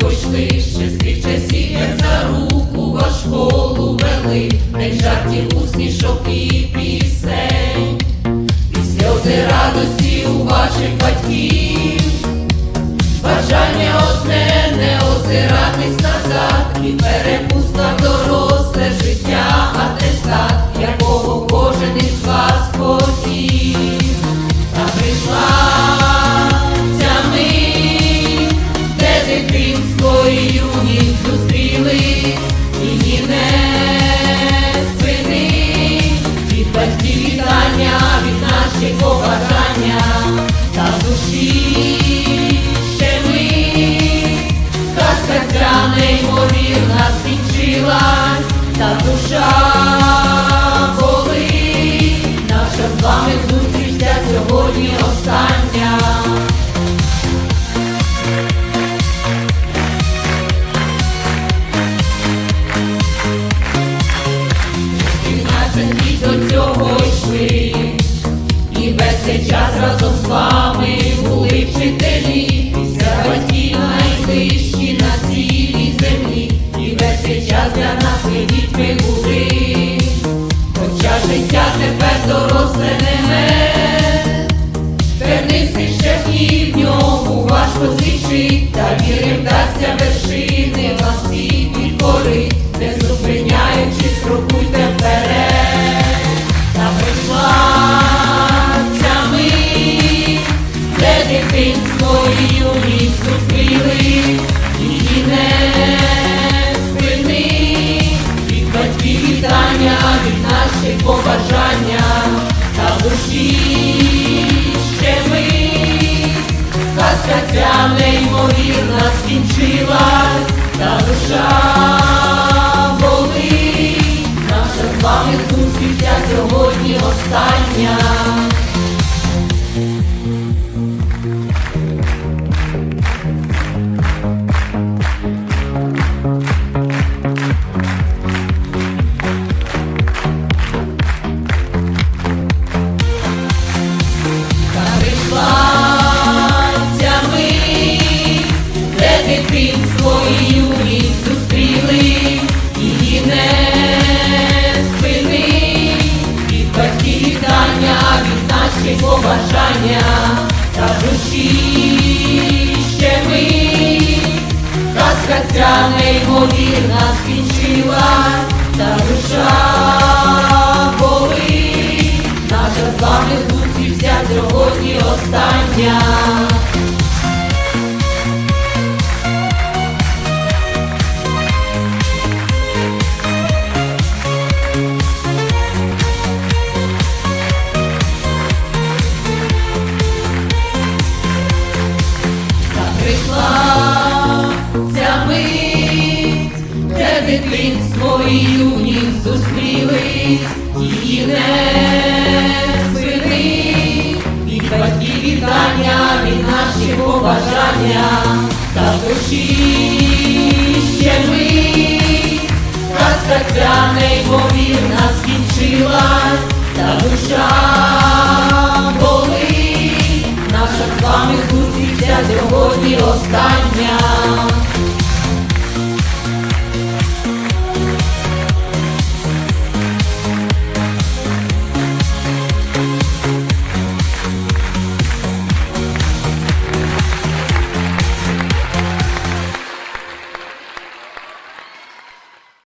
йшли ще з тих часів, як за руку в школу вели, не жартів усмішок і пісень, і сльози радості у ваших батьків, бажання одне не озиратись назад, і перепуста в ця неймовірна скінчилась, та душа болить, наша з вами зустріч ця сьогодні остання. До цього йшли, і весь цей час разом з вами цей час для нас ви дітьми були, хоча життя тепер доросле не Тернистий шляхів в ньому важко зрішить, та віри вдасться вершини вам всі підкорить, не зупиняючись, крокуйте вперед, та прийшла ця мить, де дитинство і юність зустрілись, її не вітання, від наших побажання, та в душі ще ми, казка ця неймовірна скінчилась, та душа болить, наша з вами зустріч сьогодні остання. Побажання, та в душі ще ми, казка ця неймовірна скінчилась, та душа болить, наша з вами зустрівся сьогодні остання. Дитинство і юність зустрілись, її не спини, від батьків вітання, від наших побажання, та душі ще мить, казка ця неймовірна скінчилась, та душа